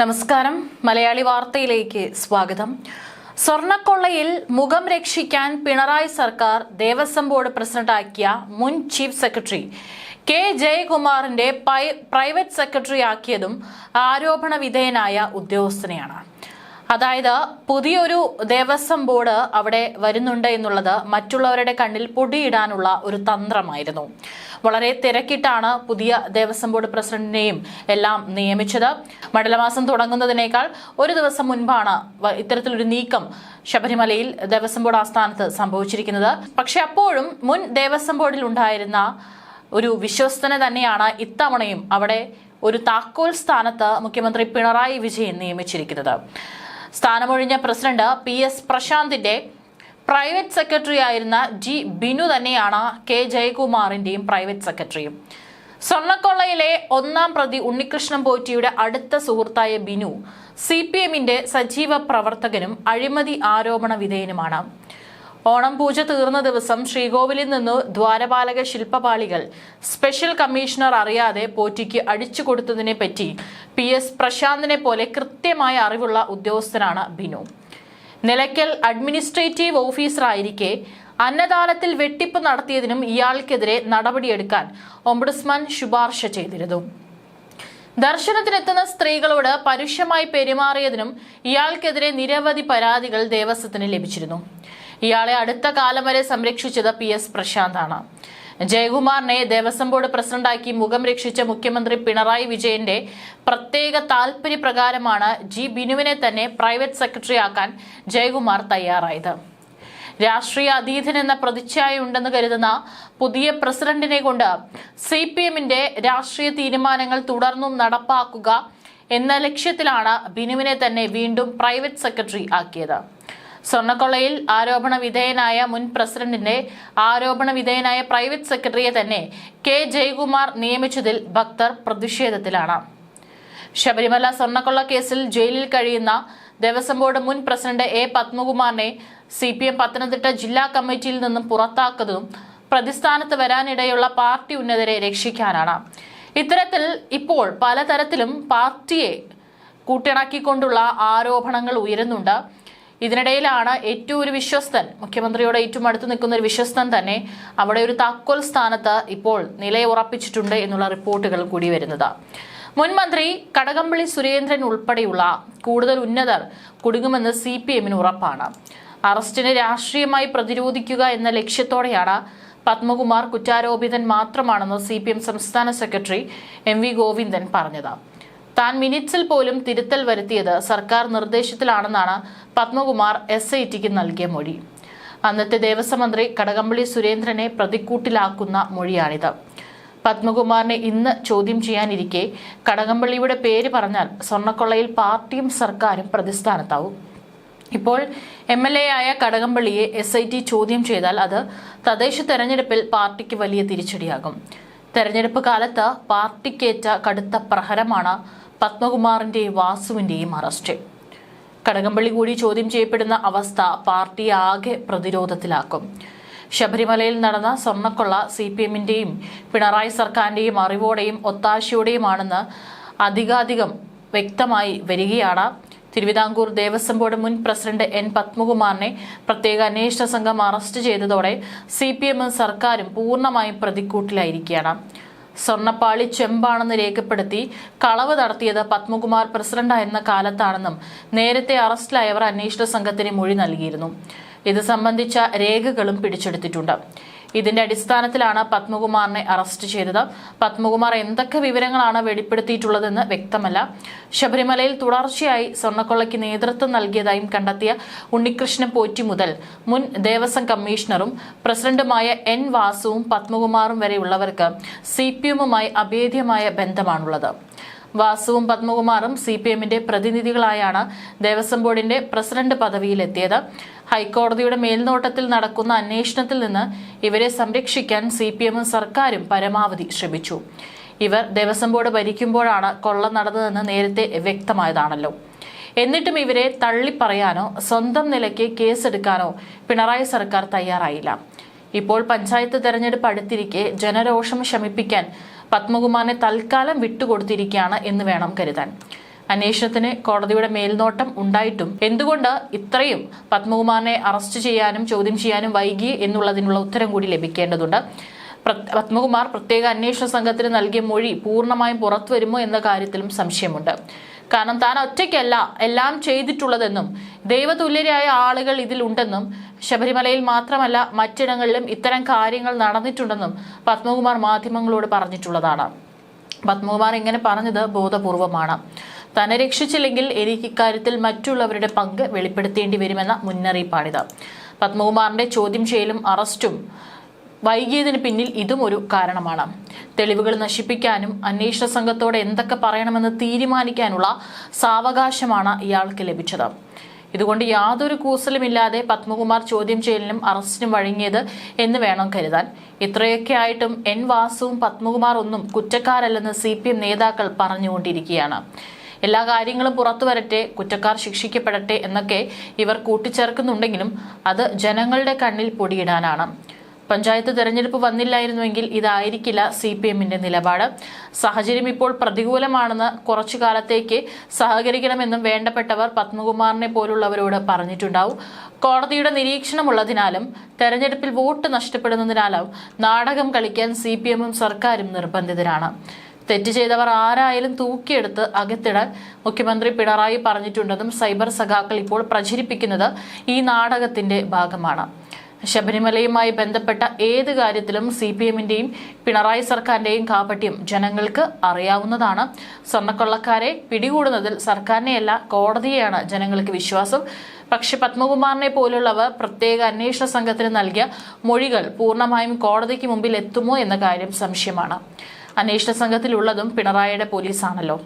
നമസ്കാരം. മലയാളി വാർത്തയിലേക്ക് സ്വാഗതം. സ്വർണക്കൊള്ളയിൽ മുഖം രക്ഷിക്കാൻ പിണറായി സർക്കാർ ദേവസ്വം ബോർഡ് പ്രസിഡന്റാക്കിയ മുൻ ചീഫ് സെക്രട്ടറി കെ ജയകുമാറിന്റെ പ്രൈവറ്റ് സെക്രട്ടറി ആക്കിയതും ആരോപണ വിധേയനായ ഉദ്യോഗസ്ഥനെയാണ്. അതായത് പുതിയൊരു ദേവസ്വം ബോർഡ് അവിടെ വരുന്നുണ്ട് എന്നുള്ളത് മറ്റുള്ളവരുടെ കണ്ണിൽ പൊടിയിടാനുള്ള ഒരു തന്ത്രമായിരുന്നു. വളരെ തിരക്കിട്ടാണ് പുതിയ ദേവസ്വം ബോർഡ് പ്രസിഡന്റിനെയും എല്ലാം നിയമിച്ചത്. മണ്ഡലമാസം തുടങ്ങുന്നതിനേക്കാൾ ഒരു ദിവസം മുൻപാണ് ഇത്തരത്തിലൊരു നീക്കം ശബരിമലയിൽ ദേവസ്വം ബോർഡ് ആസ്ഥാനത്ത് സംഭവിച്ചിരിക്കുന്നത്. പക്ഷെ അപ്പോഴും മുൻ ദേവസ്വം ബോർഡിൽ ഉണ്ടായിരുന്ന ഒരു വിശ്വസ്തനെ തന്നെയാണ് ഇത്തവണയും അവിടെ ഒരു താക്കോൽ സ്ഥാനത്ത് മുഖ്യമന്ത്രി പിണറായി വിജയൻ നിയമിച്ചിരിക്കുന്നത്. സ്ഥാനമൊഴിഞ്ഞ പ്രസിഡന്റ് പി എസ് പ്രശാന്തിന്റെ പ്രൈവറ്റ് സെക്രട്ടറി ആയിരുന്ന ജി ബിനു തന്നെയാണ് കെ ജയകുമാറിന്റെയും പ്രൈവറ്റ് സെക്രട്ടറിയും. സ്വർണക്കൊള്ളയിലെ ഒന്നാം പ്രതി ഉണ്ണികൃഷ്ണൻ പോറ്റിയുടെ അടുത്ത സുഹൃത്തായ ബിനു സി പി എമ്മിന്റെ സജീവ പ്രവർത്തകനും അഴിമതി ആരോപണ വിധേയനുമാണ്. ഓണം പൂജ തീർന്ന ദിവസം ശ്രീകോവിലിൽ നിന്ന് ദ്വാരപാലക ശില്പപാളികൾ സ്പെഷ്യൽ കമ്മീഷണർ അറിയാതെ പോറ്റിക്ക് അടിച്ചു കൊടുത്തതിനെ പറ്റി പി എസ് പ്രശാന്തിനെ പോലെ കൃത്യമായ അറിവുള്ള ഉദ്യോഗസ്ഥനാണ് ബിനു. നിലയ്ക്കൽ അഡ്മിനിസ്ട്രേറ്റീവ് ഓഫീസറായിരിക്കെ അന്നദാനത്തിൽ വെട്ടിപ്പ് നടത്തിയതിനും ഇയാൾക്കെതിരെ നടപടിയെടുക്കാൻ ഒംബുഡ്സ്മാൻ ശുപാർശ ചെയ്തിരുന്നു. ദർശനത്തിനെത്തുന്ന സ്ത്രീകളോട് പരുഷമായി പെരുമാറിയതിനും ഇയാൾക്കെതിരെ നിരവധി പരാതികൾ ദേവസ്വത്തിന് ലഭിച്ചിരുന്നു. ഇയാളെ അടുത്ത കാലം വരെ സംരക്ഷിച്ചത് പി എസ് പ്രശാന്താണ്. ജയകുമാറിനെ ദേവസ്വം ബോർഡ് പ്രസിഡന്റാക്കി മുഖം രക്ഷിച്ച മുഖ്യമന്ത്രി പിണറായി വിജയന്റെ പ്രത്യേക താൽപര്യപ്രകാരമാണ് ജി ബിനുവിനെ തന്നെ പ്രൈവറ്റ് സെക്രട്ടറി ആക്കാൻ ജയകുമാർ തയ്യാറായത്. രാഷ്ട്രീയ അതീതൻ എന്ന പ്രതിച്ഛായയുണ്ടെന്ന് കരുതുന്ന പുതിയ പ്രസിഡന്റിനെ കൊണ്ട് സി പി എമ്മിന്റെ രാഷ്ട്രീയ തീരുമാനങ്ങൾ തുടർന്നും നടപ്പാക്കുക എന്ന ലക്ഷ്യത്തിലാണ് ബിനുവിനെ തന്നെ വീണ്ടും പ്രൈവറ്റ് സെക്രട്ടറി ആക്കിയത്. സ്വർണക്കൊള്ളയിൽ ആരോപണ വിധേയനായ മുൻ പ്രസിഡന്റിന്റെ ആരോപണ വിധേയനായ പ്രൈവറ്റ് സെക്രട്ടറിയെ തന്നെ കെ ജയകുമാർ നിയമിച്ചതിൽ ഭക്തർ പ്രതിഷേധത്തിലാണ്. ശബരിമല സ്വർണക്കൊള്ള കേസിൽ ജയിലിൽ കഴിയുന്ന ദേവസ്വം ബോർഡ് മുൻ പ്രസിഡന്റ് എ പത്മകുമാറിനെ സി പി എം പത്തനംതിട്ട ജില്ലാ കമ്മിറ്റിയിൽ നിന്നും പുറത്താക്കുന്നതും പ്രതിസ്ഥാനത്ത് വരാനിടയുള്ള പാർട്ടി ഉന്നതരെ രക്ഷിക്കാനാണ്. ഇത്തരത്തിൽ ഇപ്പോൾ പലതരത്തിലും പാർട്ടിയെ കൂട്ടിണക്കിക്കൊണ്ടുള്ള ആരോപണങ്ങൾ ഉയരുന്നുണ്ട്. ഇതിനിടയിലാണ് ഏറ്റവും ഒരു വിശ്വസ്തൻ മുഖ്യമന്ത്രിയോട് ഏറ്റവും അടുത്ത് നിൽക്കുന്ന ഒരു വിശ്വസ്തൻ തന്നെ അവിടെ ഒരു താക്കോൽ സ്ഥാനത്ത് ഇപ്പോൾ നിലയുറപ്പിച്ചിട്ടുണ്ട് എന്നുള്ള റിപ്പോർട്ടുകൾ കൂടി വരുന്നത്. മുൻ മന്ത്രി കടകംപള്ളി സുരേന്ദ്രൻ ഉൾപ്പെടെയുള്ള കൂടുതൽ ഉന്നതർ കുടുങ്ങുമെന്ന് സി പി എമ്മിന് ഉറപ്പാണ്. അറസ്റ്റിനെ രാഷ്ട്രീയമായി പ്രതിരോധിക്കുക എന്ന ലക്ഷ്യത്തോടെയാണ് പത്മകുമാർ കുറ്റാരോപിതൻ മാത്രമാണെന്ന് സി പി എം സംസ്ഥാന സെക്രട്ടറി എം വി ഗോവിന്ദൻ പറഞ്ഞത്. താൻ മിനിറ്റ്സിൽ പോലും തിരുത്തൽ വരുത്തിയത് സർക്കാർ നിർദ്ദേശത്തിലാണെന്നാണ് പത്മകുമാർ എസ് നൽകിയ മൊഴി. അന്നത്തെ ദേവസ്വം മന്ത്രി കടകംപള്ളി സുരേന്ദ്രനെ പ്രതിക്കൂട്ടിലാക്കുന്ന മൊഴിയാണിത്. പത്മകുമാറിനെ ഇന്ന് ചോദ്യം ചെയ്യാനിരിക്കെ കടകംപള്ളിയുടെ പേര് പറഞ്ഞാൽ സ്വർണക്കൊള്ളയിൽ പാർട്ടിയും സർക്കാരും പ്രതിസ്ഥാനത്താവും. ഇപ്പോൾ എം എൽ എ ആയ കടകംപള്ളിയെ എസ് ഐ ടി ചോദ്യം ചെയ്താൽ അത് തദ്ദേശ തെരഞ്ഞെടുപ്പിൽ പാർട്ടിക്ക് വലിയ തിരിച്ചടിയാകും. തെരഞ്ഞെടുപ്പ് കാലത്ത് പാർട്ടിക്കേറ്റ കടുത്ത പ്രഹരമാണ് പത്മകുമാറിന്റെയും വാസുവിന്റെയും അറസ്റ്റ്. കടകംപള്ളി കൂടി ചോദ്യം ചെയ്യപ്പെടുന്ന അവസ്ഥ പാർട്ടി ആകെ പ്രതിരോധത്തിലാക്കും. ശബരിമലയിൽ നടന്ന സ്വർണക്കൊള്ള സി പി എമ്മിന്റെയും പിണറായി സർക്കാരിന്റെയും അറിവോടെയും ഒത്താശയോടെയുമാണെന്ന് അധികാധികം വ്യക്തമായി വരികയാണ്. തിരുവിതാംകൂർ ദേവസ്വം ബോർഡ് മുൻ പ്രസിഡന്റ് എൻ പത്മകുമാറിനെ പ്രത്യേക അന്വേഷണ സംഘം അറസ്റ്റ് ചെയ്തതോടെ സി പി എമ്മും സർക്കാരും പൂർണമായും പ്രതിക്കൂട്ടിലായിരിക്കുകയാണ്. സ്വർണപ്പാളി ചെമ്പാണെന്ന് രേഖപ്പെടുത്തി കളവ് നടത്തിയത് പത്മകുമാർ പ്രസിഡന്റായിരുന്ന കാലത്താണെന്നും നേരത്തെ അറസ്റ്റിലായവർ അന്വേഷണ സംഘത്തിന് മൊഴി നൽകിയിരുന്നു. ഇത് സംബന്ധിച്ച രേഖകളും പിടിച്ചെടുത്തിട്ടുണ്ട്. ഇതിന്റെ അടിസ്ഥാനത്തിലാണ് പത്മകുമാറിനെ അറസ്റ്റ് ചെയ്തത്. പത്മകുമാർ എന്തൊക്കെ വിവരങ്ങളാണ് വെളിപ്പെടുത്തിയിട്ടുള്ളതെന്ന് വ്യക്തമല്ല. ശബരിമലയിൽ തുടർച്ചയായി സ്വർണക്കൊള്ളയ്ക്ക് നേതൃത്വം നൽകിയതായും കണ്ടെത്തിയ ഉണ്ണികൃഷ്ണൻ പോറ്റി മുതൽ മുൻ ദേവസ്വം കമ്മീഷണറും പ്രസിഡന്റുമായ എൻ വാസുവും പത്മകുമാറും വരെയുള്ളവർക്ക് സി പി എമ്മുമായി അഭേദ്യമായ ബന്ധമാണുള്ളത്. വാസുവും പത്മകുമാറും സി പി എമ്മിന്റെ പ്രതിനിധികളായാണ് ദേവസ്വം ബോർഡിന്റെ പ്രസിഡന്റ് പദവിയിലെത്തിയത്. ഹൈക്കോടതിയുടെ മേൽനോട്ടത്തിൽ നടക്കുന്ന അന്വേഷണത്തിൽ നിന്ന് ഇവരെ സംരക്ഷിക്കാൻ സി പി എമ്മും സർക്കാരും പരമാവധി ശ്രമിച്ചു. ഇവർ ദേവസ്വം ബോർഡ് ഭരിക്കുമ്പോഴാണ് കൊള്ള നടന്നതെന്ന് നേരത്തെ വ്യക്തമായതാണല്ലോ. എന്നിട്ടും ഇവരെ തള്ളിപ്പറയാനോ സ്വന്തം നിലയ്ക്ക് കേസെടുക്കാനോ പിണറായി സർക്കാർ തയ്യാറായില്ല. ഇപ്പോൾ പഞ്ചായത്ത് തെരഞ്ഞെടുപ്പ് അടുത്തിരിക്കെ ജനരോഷം ശമിപ്പിക്കാൻ പത്മകുമാറിനെ തൽക്കാലം വിട്ടുകൊടുത്തിരിക്കുകയാണ് എന്ന് വേണം കരുതാൻ. അന്വേഷണത്തിന് കോടതിയുടെ മേൽനോട്ടം ഉണ്ടായിട്ടും എന്തുകൊണ്ട് ഇത്രയും പത്മകുമാറിനെ അറസ്റ്റ് ചെയ്യാനും ചോദ്യം ചെയ്യാനും വൈകി എന്നുള്ളതിനുള്ള ഉത്തരം കൂടി ലഭിക്കേണ്ടതുണ്ട്. പത്മകുമാർ പ്രത്യേക അന്വേഷണ സംഘത്തിന് നൽകിയ മൊഴി പൂർണമായും പുറത്തു വരുമോ എന്ന കാര്യത്തിലും സംശയമുണ്ട്. കാരണം താൻ ഒറ്റയ്ക്കല്ല എല്ലാം ചെയ്തിട്ടുള്ളതെന്നും ദൈവതുല്യരായ ആളുകൾ ഇതിലുണ്ടെന്നും ശബരിമലയിൽ മാത്രമല്ല മറ്റിടങ്ങളിലും ഇത്തരം കാര്യങ്ങൾ നടന്നിട്ടുണ്ടെന്നും പത്മകുമാർ മാധ്യമങ്ങളോട് പറഞ്ഞിട്ടുള്ളതാണ്. പത്മകുമാർ ഇങ്ങനെ പറഞ്ഞത് ബോധപൂർവമാണ്. തന്നെ രക്ഷിച്ചില്ലെങ്കിൽ എനിക്ക് ഇക്കാര്യത്തിൽ മറ്റുള്ളവരുടെ പങ്ക് വെളിപ്പെടുത്തേണ്ടി വരുമെന്ന മുന്നറിയിപ്പാണിത്. പത്മകുമാറിന്റെ ചോദ്യം ചെയ്യലും അറസ്റ്റും വൈകിയതിന് പിന്നിൽ ഇതും ഒരു കാരണമാണ്. തെളിവുകൾ നശിപ്പിക്കാനും അന്വേഷണ സംഘത്തോട് എന്തൊക്കെ പറയണമെന്ന് തീരുമാനിക്കാനുള്ള സാവകാശമാണ് ഇയാൾക്ക് ലഭിച്ചത്. ഇതുകൊണ്ട് യാതൊരു കൂസലുമില്ലാതെ പത്മകുമാർ ചോദ്യം ചെയ്യലിനും അറസ്റ്റിനും വഴങ്ങിയത് എന്ന് വേണം കരുതാൻ. ഇത്രയൊക്കെ ആയിട്ടും എൻ വാസുവും പത്മകുമാർ ഒന്നും കുറ്റക്കാരല്ലെന്ന് സി പി എം നേതാക്കൾ പറഞ്ഞുകൊണ്ടിരിക്കുകയാണ്. എല്ലാ കാര്യങ്ങളും പുറത്തു വരട്ടെ കുറ്റക്കാർ ശിക്ഷിക്കപ്പെടട്ടെ എന്നൊക്കെ ഇവർ കൂട്ടിച്ചേർക്കുന്നുണ്ടെങ്കിലും അത് ജനങ്ങളുടെ കണ്ണിൽ പൊടിയിടാനാണ്. പഞ്ചായത്ത് തെരഞ്ഞെടുപ്പ് വന്നില്ലായിരുന്നുവെങ്കിൽ ഇതായിരിക്കില്ല സി പി എമ്മിന്റെ നിലപാട്. സാഹചര്യം ഇപ്പോൾ പ്രതികൂലമാണെന്ന് കുറച്ചു കാലത്തേക്ക് സഹകരിക്കണമെന്നും വേണ്ടപ്പെട്ടവർ പത്മകുമാറിനെ പോലുള്ളവരോട് പറഞ്ഞിട്ടുണ്ടാവും. കോടതിയുടെ നിരീക്ഷണമുള്ളതിനാലും തെരഞ്ഞെടുപ്പിൽ വോട്ട് നഷ്ടപ്പെടുന്നതിനാലും നാടകം കളിക്കാൻ സി പി എമ്മും സർക്കാരും നിർബന്ധിതരാണ്. തെറ്റ് ചെയ്തവർ ആരായാലും തൂക്കിയെടുത്ത് അകത്തിടാൻ മുഖ്യമന്ത്രി പിണറായി പറഞ്ഞിട്ടുണ്ടെന്നും സൈബർ സഖാക്കൾ ഇപ്പോൾ പ്രചരിപ്പിക്കുന്നത് ഈ നാടകത്തിന്റെ ഭാഗമാണ്. ശബരിമലയുമായി ബന്ധപ്പെട്ട ഏത് കാര്യത്തിലും സി പി എമ്മിന്റെയും പിണറായി സർക്കാരിന്റെയും കാപട്യം ജനങ്ങൾക്ക് അറിയാവുന്നതാണ്. സ്വർണക്കൊള്ളക്കാരെ പിടികൂടുന്നതിൽ സർക്കാരിനെയല്ല കോടതിയെയാണ് ജനങ്ങൾക്ക് വിശ്വാസം. പക്ഷെ പത്മകുമാറിനെ പോലുള്ളവർ പ്രത്യേക അന്വേഷണ സംഘത്തിന് നൽകിയ മൊഴികൾ പൂർണമായും കോടതിക്ക് മുമ്പിൽ എത്തുമോ എന്ന കാര്യം സംശയമാണ്. അന്വേഷണ സംഘത്തിലുള്ളതും പിണറായിയുടെ പോലീസാണല്ലോ.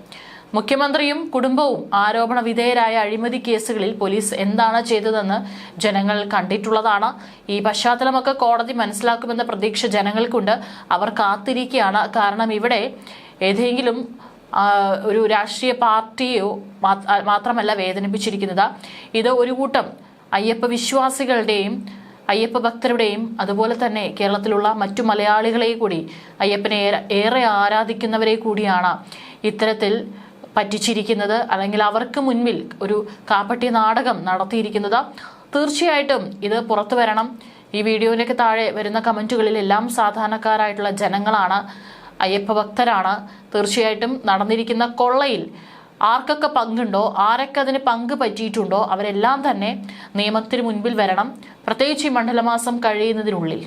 മുഖ്യമന്ത്രിയും കുടുംബവും ആരോപണ വിധേയരായ അഴിമതി കേസുകളിൽ പോലീസ് എന്താണ് ചെയ്തതെന്ന് ജനങ്ങൾ കണ്ടിട്ടുള്ളതാണ്. ഈ പശ്ചാത്തലമൊക്കെ കോടതി മനസ്സിലാക്കുമെന്ന പ്രതീക്ഷ ജനങ്ങൾക്കുണ്ട്. അവർ കാത്തിരിക്കുകയാണ്. കാരണം ഇവിടെ ഏതെങ്കിലും ഒരു രാഷ്ട്രീയ പാർട്ടിയോ മാത്രമല്ല വേദനിപ്പിച്ചിരിക്കുന്നത്. ഇത് ഒരു കൂട്ടം അയ്യപ്പ വിശ്വാസികളുടെയും അയ്യപ്പ ഭക്തരുടെയും അതുപോലെ തന്നെ കേരളത്തിലുള്ള മറ്റു മലയാളികളെ കൂടി അയ്യപ്പനെ ഏറെ ആരാധിക്കുന്നവരെ കൂടിയാണ്. ഇത്തരത്തിൽ പറ്റിച്ചിരിക്കുന്നത് അല്ലെങ്കിൽ അവർക്ക് മുൻപിൽ ഒരു കാപ്പട്ടി നാടകം നടത്തിയിരിക്കുന്നത്. തീർച്ചയായിട്ടും ഇത് പുറത്തു വരണം. ഈ വീഡിയോയിലേക്ക് താഴെ വരുന്ന കമന്റുകളിലെല്ലാം സാധാരണക്കാരായിട്ടുള്ള ജനങ്ങളാണ്. അയ്യപ്പ ഭക്തരാണ്. തീർച്ചയായിട്ടും നടന്നിരിക്കുന്ന കൊള്ളയിൽ ആർക്കൊക്കെ പങ്കുണ്ടോ ആരൊക്കെ അതിന് പങ്ക് പറ്റിയിട്ടുണ്ടോ അവരെല്ലാം തന്നെ നിയമത്തിന് മുൻപിൽ വരണം. പ്രത്യേകിച്ച് ഈ മണ്ഡലമാസം കഴിയുന്നതിനുള്ളിൽ.